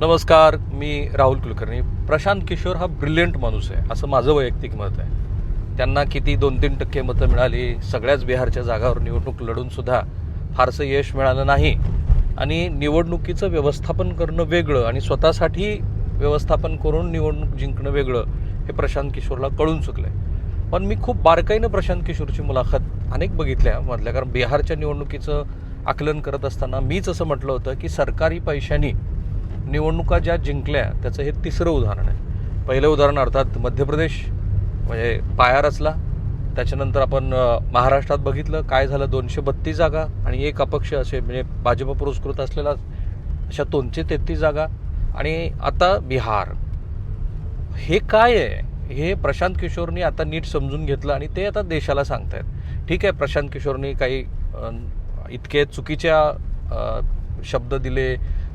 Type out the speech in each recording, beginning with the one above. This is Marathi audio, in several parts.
नमस्कार मी राहुल कुलकर्णी. प्रशांत किशोर हा ब्रिलियंट माणूस आहे असं माझं वैयक्तिक मत आहे. त्यांना किती दोन तीन टक्के मतं मिळाली सगळ्याच बिहारच्या जागावर निवडणूक लढूनसुद्धा फारसं यश मिळालं नाही. आणि निवडणुकीचं व्यवस्थापन करणं वेगळं आणि स्वतःसाठी व्यवस्थापन करून निवडणूक जिंकणं वेगळं हे प्रशांत किशोरला कळून चुकलं आहे पण मी खूप बारकाईनं प्रशांत किशोरची मुलाखत अनेक बघितल्या मधल्या कारण बिहारच्या निवडणुकीचं आकलन करत असताना मीच असं म्हटलं होतं की सरकारी पैशांनी निवडणुका ज्या जिंकल्या त्याचं हे तिसरं उदाहरण आहे. पहिलं उदाहरण अर्थात मध्य प्रदेश म्हणजे पाया रचला. त्याच्यानंतर आपण महाराष्ट्रात बघितलं काय झालं? दोनशे बत्तीस जागा आणि एक अपक्ष असे म्हणजे भाजप पुरस्कृत असलेला अशा दोनशे तेहतीस जागा. आणि आता बिहार. हे काय आहे? हे प्रशांत किशोरनी आता नीट समजून घेतलं आणि ते आता देशाला सांगतायत. ठीक आहे प्रशांत किशोरनी काही इतके चुकीच्या शब्द दिले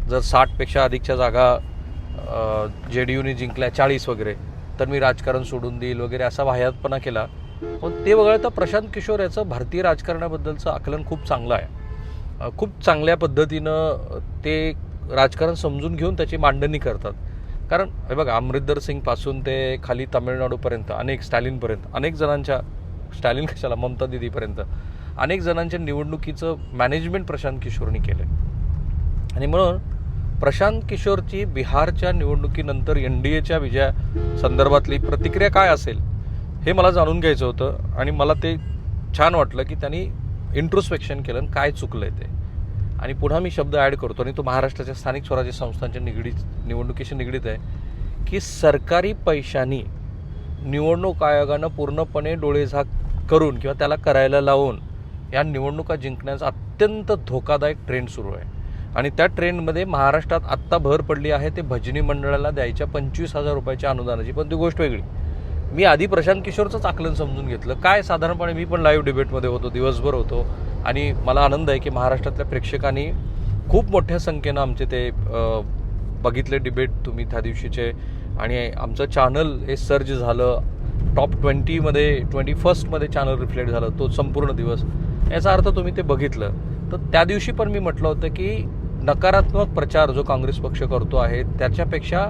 जर साठपेक्षा अधिकच्या जागा जे डी यूने जिंकल्या चाळीस वगैरे तर मी राजकारण सोडून देईल वगैरे असा वाह्यातपणा केला. पण ते वगळता प्रशांत किशोर याचं भारतीय राजकारणाबद्दलचं आकलन खूप चांगलं आहे. खूप चांगल्या पद्धतीनं ते राजकारण समजून घेऊन त्याची मांडणी करतात. कारण हे बघा अमरिंदर सिंगपासून ते खाली तामिळनाडूपर्यंत अनेक स्टॅलिनपर्यंत अनेक जणांच्या स्टॅलिन कशाला ममता दिदीपर्यंत अनेक जणांच्या निवडणुकीचं मॅनेजमेंट प्रशांत किशोरनी केलं आणि म्हणून प्रशांत किशोरची बिहारच्या निवडणुकीनंतर एन डी एच्या विजया संदर्भातली प्रतिक्रिया काय असेल हे मला जाणून घ्यायचं होतं आणि मला ते छान वाटलं की त्यांनी इंट्रोस्पेक्शन केलं आणि काय चुकलं आहे ते. आणि पुन्हा मी शब्द ॲड करतो आणि तो महाराष्ट्राच्या स्थानिक स्वराज्य संस्थांच्या निगडीत निवडणुकीशी निगडीत आहे की सरकारी पैशांनी निवडणूक आयोगानं पूर्णपणे डोळेझाक करून किंवा त्याला करायला लावून या निवडणुका जिंकण्याचा अत्यंत धोकादायक ट्रेंड सुरू आहे. आणि त्या ट्रेंडमध्ये महाराष्ट्रात आत्ता भर पडली आहे ते भजनी मंडळाला द्यायच्या पंचवीस हजार रुपयाच्या अनुदानाची. पण ती गोष्ट वेगळी. मी आधी प्रशांत किशोरचंच आकलन समजून घेतलं. काय साधारणपणे मी पण लाईव्ह डिबेटमध्ये होतो दिवसभर होतो. आणि मला आनंद आहे की महाराष्ट्रातल्या प्रेक्षकांनी खूप मोठ्या संख्येनं आमचे ते बघितले डिबेट तुम्ही त्या दिवशीचे. आणि आमचं चॅनल हे सर्ज झालं. टॉप ट्वेंटीमध्ये ट्वेंटी फर्स्टमध्ये चॅनल रिफ्लेक्ट झालं. तो संपूर्ण दिवस. याचा अर्थ तुम्ही ते बघितलं. तर त्या दिवशी पण मी म्हटलं होतं की नकारात्मक प्रचार जो काँग्रेस पक्ष करतो आहे त्याच्यापेक्षा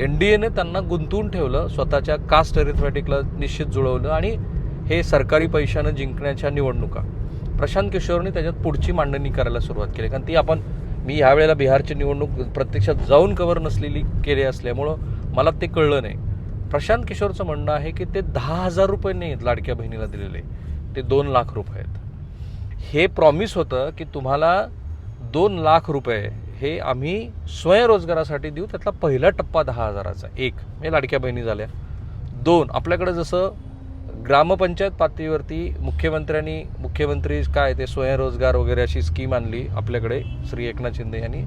एन डी एने त्यांना गुंतवून ठेवलं स्वतःच्या कास्ट अरिथमॅटिकला निश्चित जुळवलं आणि हे सरकारी पैशानं जिंकण्याच्या निवडणुका. प्रशांत किशोरने त्याच्यात पुढची मांडणी करायला सुरुवात केली. कारण ती आपण मी ह्या वेळेला बिहारची निवडणूक प्रत्यक्षात जाऊन कवर नसलेली केली असल्यामुळं मला ते कळलं नाही. प्रशांत किशोरचं म्हणणं आहे की ते दहा हजार रुपये नाही आहेत लाडक्या बहिणीला दिलेले. ते दोन लाख रुपये आहेत. हे प्रॉमिस होतं की तुम्हाला दोन लाख रुपये हे आम्ही स्वयंरोजगारासाठी देऊ. त्यातला पहिला टप्पा दहा हजाराचा. एक म्हणजे लाडक्या बहिणी झाल्या. दोन आपल्याकडे जसं ग्रामपंचायत पातळीवरती मुख्यमंत्र्यांनी मुख्यमंत्री काय ते स्वयंरोजगार वगैरे अशी स्कीम आणली आपल्याकडे श्री एकनाथ शिंदे यांनी.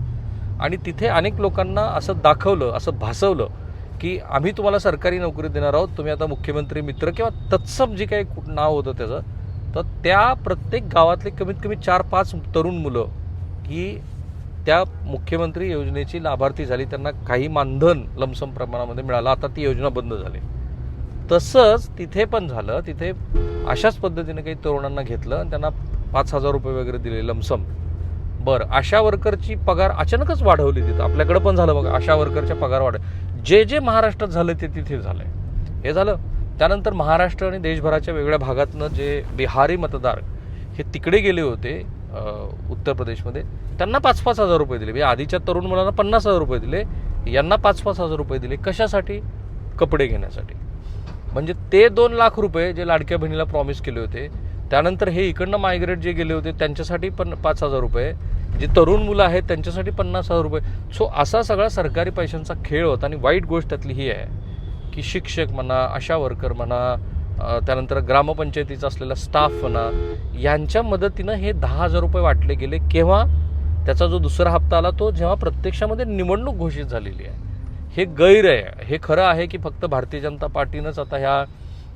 आणि तिथे अनेक लोकांना असं दाखवलं असं भासवलं की आम्ही तुम्हाला सरकारी नोकरी देणार आहोत. तुम्ही आता मुख्यमंत्री मित्र किंवा तत्सम जे काही नाव होतं त्याचं तर त्या प्रत्येक गावातले कमीत कमी चार पाच तरुण मुलं ही त्या मुख्यमंत्री योजनेची लाभार्थी झाली त्यांना काही मानधन लमसम प्रमाणामध्ये मिळालं. आता ती योजना बंद झाली. तसंच तिथे पण झालं तिथे अशाच पद्धतीने काही तरुणांना घेतलं आणि त्यांना पाच हजार रुपये वगैरे दिले लमसम. बरं आशा वर्करची पगार अचानकच वाढवली तिथं. आपल्याकडं पण झालं बघा आशा वर्करच्या पगार वाढ जे जे महाराष्ट्रात झालं ते तिथे झालंय. हे झालं. त्यानंतर महाराष्ट्र आणि देशभराच्या वेगळ्या भागातनं जे बिहारी मतदार हे तिकडे गेले होते उत्तर प्रदेशमध्ये. त्यांना पाच पाच हजार रुपये दिले. म्हणजे आधीच्या तरुण मुलांना पन्नास हजार रुपये दिले. यांना पाच पाच हजार रुपये दिले. कशासाठी? कपडे घेण्यासाठी. म्हणजे ते दोन लाख रुपये जे लाडक्या बहिणीला प्रॉमिस केले होते त्यानंतर हे इकडनं मायग्रेट जे गेले होते त्यांच्यासाठी पण पाच हजार रुपये. जे तरुण मुलं आहेत त्यांच्यासाठी पन्नास हजार रुपये. सो असा सगळा सरकारी पैशांचा खेळ होता. आणि वाईट गोष्ट त्यातली ही आहे की शिक्षक म्हणा आशा वर्कर म्हणा त्यानंतर ग्रामपंचायतीचा असलेला स्टाफ म्हणा यांच्या मदतीनं हे दहा हजार रुपये वाटले गेले. केव्हा? त्याचा जो दुसरा हप्ता आला तो जेव्हा प्रत्यक्षामध्ये निवडणूक घोषित झालेली आहे. हे गैर आहे. हे खरं आहे की फक्त भारतीय जनता पार्टीनंच आता ह्या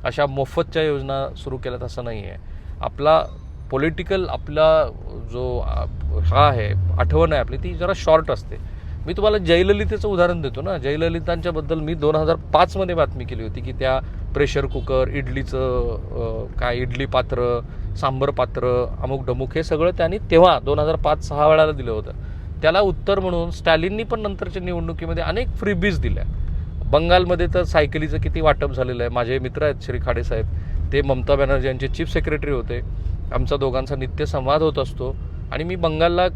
अशा मोफतच्या योजना सुरू केल्यात असं नाही आहे आपला पॉलिटिकल आपला जो हा आहे आठवण आहे आपली ती जरा शॉर्ट असते. मी तुम्हाला जयललितेचं उदाहरण देतो ना. जयललितांच्याबद्दल मी दोन हजार पाचमध्ये बातमी केली होती की त्या प्रेशर कुकर इडलीचं काय इडली पात्र सांबर पात्र अमुक डमुक हे सगळं त्यांनी तेव्हा दोन हजार पाच सहा वेळाला दिलं होतं. त्याला उत्तर म्हणून स्टॅलिननी पण नंतरच्या निवडणुकीमध्ये अनेक फ्रीबीज दिल्या. बंगालमध्ये तर सायकलीचं किती वाटप झालेलं आहे. माझे मित्र आहेत श्री खाडे साहेब. ते ममता बॅनर्जी यांचे चीफ सेक्रेटरी होते. आमचा दोघांचा नित्य संवाद होत असतो. आणि मी बंगालला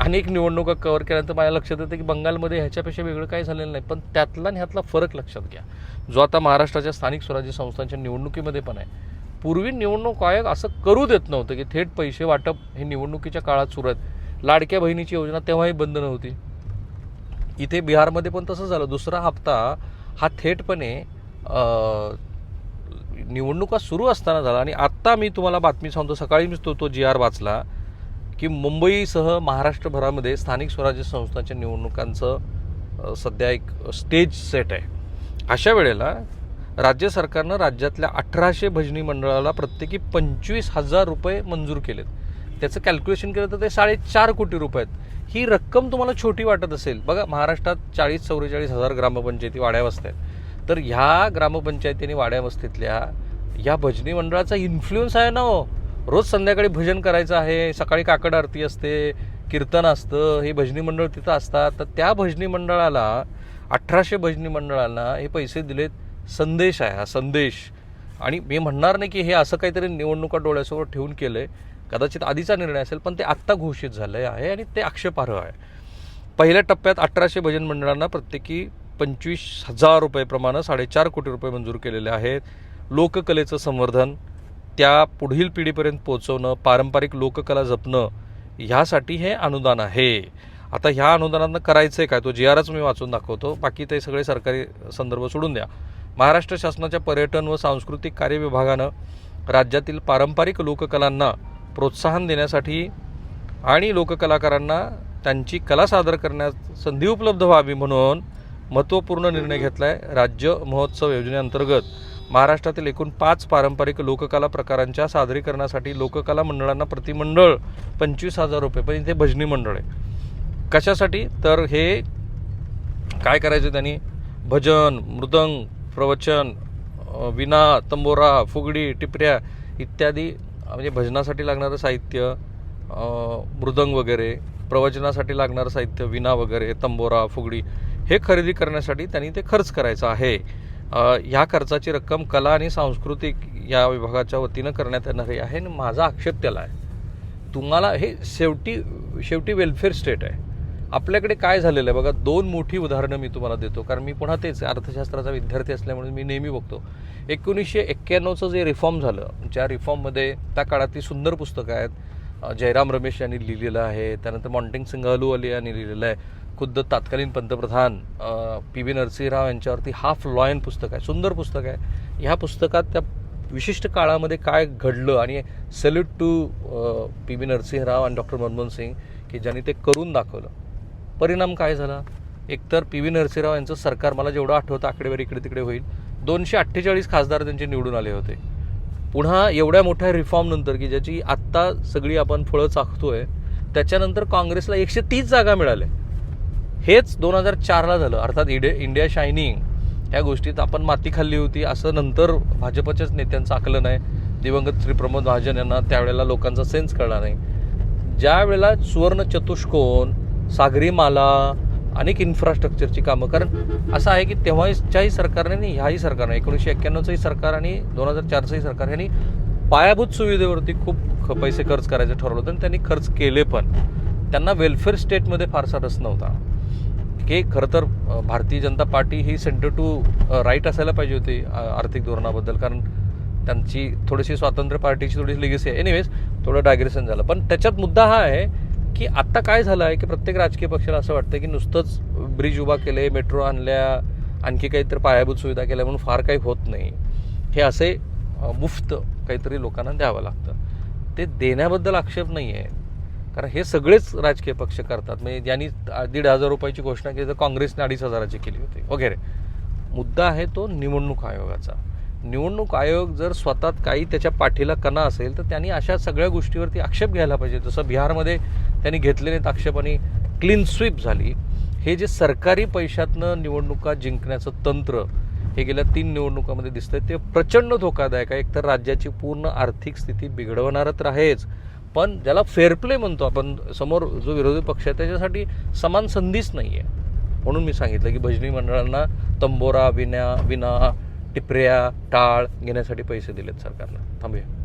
अनेक निवडणुका कव्हर केल्यानंतर माझ्या लक्षात येतं की बंगालमध्ये ह्याच्यापेक्षा वेगळं काही झालेलं नाही. पण त्यातला आणि ह्यातला फरक लक्षात घ्या. जो आता महाराष्ट्राच्या स्थानिक स्वराज्य संस्थांच्या निवडणुकीमध्ये पण आहे. पूर्वी निवडणूक आयोग असं करू देत नव्हतं की थेट पैसे वाटप हे निवडणुकीच्या काळात सुरू आहेत. लाडक्या बहिणीची योजना तेव्हाही बंद नव्हती. इथे बिहारमध्ये पण तसं झालं. दुसरा हप्ता हा थेटपणे निवडणुका सुरू असताना झाला. आणि आत्ता मी तुम्हाला बातमी सांगतो. सकाळी मी तो तो जी आर वाचला. की मुंबईसह महाराष्ट्रभरामध्ये स्थानिक स्वराज्य संस्थांच्या निवडणुकांचं सध्या एक स्टेज सेट आहे. अशा वेळेला राज्य सरकारनं राज्यातल्या अठराशे भजनी मंडळाला प्रत्येकी पंचवीस हजार रुपये मंजूर केलेत. त्याचं कॅल्क्युलेशन केलं तर ते साडेचार कोटी रुपये आहेत. ही रक्कम तुम्हाला छोटी वाटत असेल. बघा महाराष्ट्रात चाळीस चौवेचाळीस हजार ग्रामपंचायती वाड्या वस्त्या आहेत. तर ह्या ग्रामपंचायतीने वाड्या वस्तीतल्या या भजनी मंडळाचा इन्फ्लुएन्स आहे ना हो. रोज संध्याकाळी भजन करायचं आहे सकाळी काकड आरती असते कीर्तन असतं हे भजनी मंडळ तिथं असतात. तर त्या भजनी मंडळाला अठराशे भजनी मंडळांना हे पैसे दिलेत संदेश आहे हा संदेश. आणि मी म्हणणार नाही की हे असं काहीतरी निवडणुका डोळ्यासमोर ठेवून केलं आहे कदाचित आधीचा निर्णय असेल पण ते आत्ता घोषित झालं आहे आणि ते आक्षेपार्ह आहे. पहिल्या टप्प्यात अठराशे भजन मंडळांना प्रत्येकी पंचवीस हजार रुपयेप्रमाणे साडेचार कोटी रुपये मंजूर केलेले आहेत. लोककलेचं संवर्धन त्या पुढील पिढीपर्यंत पोहोचवणं पारंपरिक लोककला जपणं ह्यासाठी हे अनुदान आहे. आता ह्या अनुदानानं करायचं आहे काय? तो जी आरच मी वाचून दाखवतो. बाकी ते सगळे सरकारी संदर्भ सोडून द्या. महाराष्ट्र शासनाच्या पर्यटन व सांस्कृतिक कार्य विभागानं राज्यातील पारंपरिक लोककलांना प्रोत्साहन देण्यासाठी आणि लोककलाकारांना त्यांची कला सादर करण्यास संधी उपलब्ध व्हावी म्हणून महत्त्वपूर्ण निर्णय घेतला आहे राज्य महोत्सव योजनेअंतर्गत. महाराष्ट्रातील एकूण पाच पारंपरिक लोककला प्रकारांच्या सादरीकरणासाठी लोककला मंडळांना प्रतिमंडळ पंचवीस हजार रुपये. पण इथे भजनी मंडळ आहे. कशासाठी? तर हे काय करायचं त्यांनी? भजन मृदंग प्रवचन विना विणा तंबोरा फुगडी टिपऱ्या इत्यादी म्हणजे भजनासाठी लागणारं साहित्य मृदंग वगैरे प्रवचनासाठी लागणारं साहित्य विणा वगैरे तंबोरा फुगडी हे खरेदी करण्यासाठी त्यांनी ते खर्च करायचं आहे. ह्या खर्चाची रक्कम कला आणि सांस्कृतिक या विभागाच्या वतीनं करण्यात येणारी आहे आणि माझा आक्षेप त्याला आहे. तुम्हाला हे शेवटी शेवटी वेलफेअर स्टेट आहे. आपल्याकडे काय झालेलं आहे? बघा दोन मोठी उदाहरणं मी तुम्हाला देतो कारण मी पुन्हा तेच अर्थशास्त्राचा विद्यार्थी असल्यामुळे मी नेहमी बघतो. एकोणीसशे एक्क्याण्णवचं जे रिफॉर्म झालं ज्या रिफॉर्ममध्ये त्या काळातली सुंदर पुस्तकं आहेत जयराम रमेश यांनी लिहिलेलं आहे. त्यानंतर मॉन्टिंग सिंग अली यांनी लिहिलेलं आहे. खुद्द तत्कालीन पंतप्रधान पी व्ही नरसिंहराव यांच्यावरती हाफ लॉयन पुस्तक आहे सुंदर पुस्तक आहे. ह्या पुस्तकात त्या विशिष्ट काळामध्ये काय घडलं आणि salute to P V Narasimharao आणि डॉक्टर मनमोहन सिंग की ज्यांनी ते करून दाखवलं. परिणाम काय झाला? एकतर पी व्ही नरसिंहराव यांचं सरकार मला जेवढं आठवतं आकडेवारी इकडे तिकडे होईल दोनशे अठ्ठेचाळीस खासदार त्यांचे निवडून आले होते. पुन्हा एवढ्या मोठ्या रिफॉर्मनंतर की ज्याची आत्ता सगळी आपण फळं चाखतोय त्याच्यानंतर काँग्रेसला एकशे तीस जागा मिळाल्या. हेच दोन हजार चारला झालं. अर्थात इडे इंडिया शायनिंग ह्या गोष्टीत आपण माती खाल्ली होती. असं नंतर भाजपच्याच नेत्यांचं आकलन आहे. दिवंगत श्री प्रमोद महाजन यांना त्यावेळेला लोकांचा सेन्स कळला नाही. ज्या वेळेला सुवर्ण चतुष्कोन सागरी माला अनेक इन्फ्रास्ट्रक्चरची कामं. कारण असं आहे की तेव्हाच्याही सरकारने आणि ह्याही सरकारने एकोणीसशे एक्क्याण्णवचंही सरकार आणि दोन हजार चारचंही सरकार यांनी पायाभूत सुविधेवरती खूप ख- पैसे खर्च करायचं ठरवलं होतं आणि त्यांनी खर्च केले पण. त्यांना वेलफेअर स्टेटमध्ये फारसा रस नव्हता. की खरं तर भारतीय जनता पार्टी ही सेंटर टू राईट असायला पाहिजे होती आर्थिक धोरणाबद्दल. कारण त्यांची थोडीशी स्वातंत्र्य पार्टीची थोडीशी लिगेसी आहे. एनिवेज थोडं डायग्रेशन झालं. पण त्याच्यात मुद्दा हा आहे की आत्ता काय झालं आहे की प्रत्येक राजकीय पक्षाला असं वाटतं की नुसतंच ब्रिज उभा केले मेट्रो आणल्या आणखी काहीतरी पायाभूत सुविधा केल्या म्हणून फार काही होत नाही. हे असे मुफ्त काहीतरी लोकांना द्यावं लागतं. ते देण्याबद्दल आक्षेप नाही आहे कारण हे सगळेच राजकीय पक्ष करतात. म्हणजे ज्यांनी दीड हजार रुपयाची घोषणा केली तर काँग्रेसने अडीच हजाराची केली होती. वगैरे. मुद्दा आहे तो निवडणूक आयोगाचा. निवडणूक आयोग जर स्वतः काही त्याच्या पाठीला कणा असेल तर त्यांनी अशा सगळ्या गोष्टीवरती आक्षेप घ्यायला पाहिजे. जसं बिहारमध्ये त्यांनी घेतले नाहीत आक्षेप आणि क्लीन स्वीप झाली. हे जे सरकारी पैशातनं निवडणुका जिंकण्याचं तंत्र हे गेल्या तीन निवडणुकामध्ये दिसतंय ते प्रचंड धोकादायक आहे. एकतर राज्याची पूर्ण आर्थिक स्थिती बिघडवणारच तर आहेच पण ज्याला फेअरप्ले म्हणतो आपण समोर जो विरोधी पक्ष आहे त्याच्यासाठी समान संधीच नाही आहे म्हणून मी सांगितलं की भजनी मंडळांना तंबोरा विना विना टिपऱ्या टाळ घेण्यासाठी पैसे दिलेत सरकारनं. थांबूया.